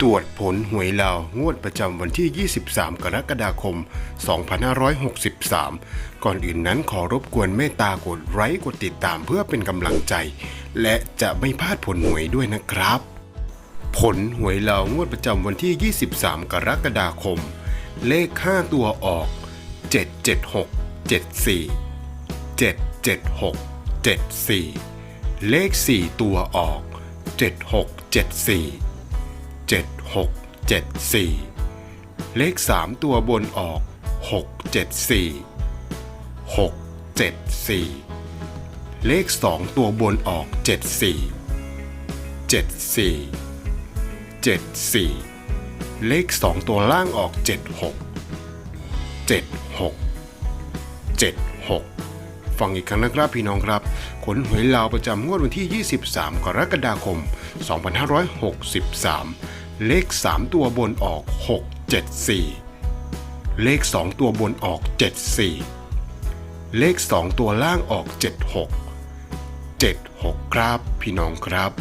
ตรวจผลหวยลาวงวดประจำวันที่ 23 กรกฎาคม 2563 ก่อนอื่นนั้นขอรบกวนเมตตากดไลค์กดติดตามเพื่อเป็นกำลังใจ และจะไม่พลาดผลหวยด้วยนะครับ ผลหวยลาวงวดประจำวันที่ 23 กรกฎาคม เลข 5 ตัวออก 776 74 776 74 เลข 4 ตัวออก 7674 7674 เลข 3 ตัวบนออก 674 674 เลข 2 ตัวบนออก 74 74 74 เลข 2 ตัวล่างออก 76 76 76 ฟังอีกครั้งนะครับพี่น้องครับขนหวยลาวประจำงวดวันที่ 23 กรกฎาคม 2563 เลข 3 ตัวบนออก 674 เลข 2 ตัวบนออก 74 เลข 2 ตัวล่างออก 76 76 ครับ พี่น้องครับ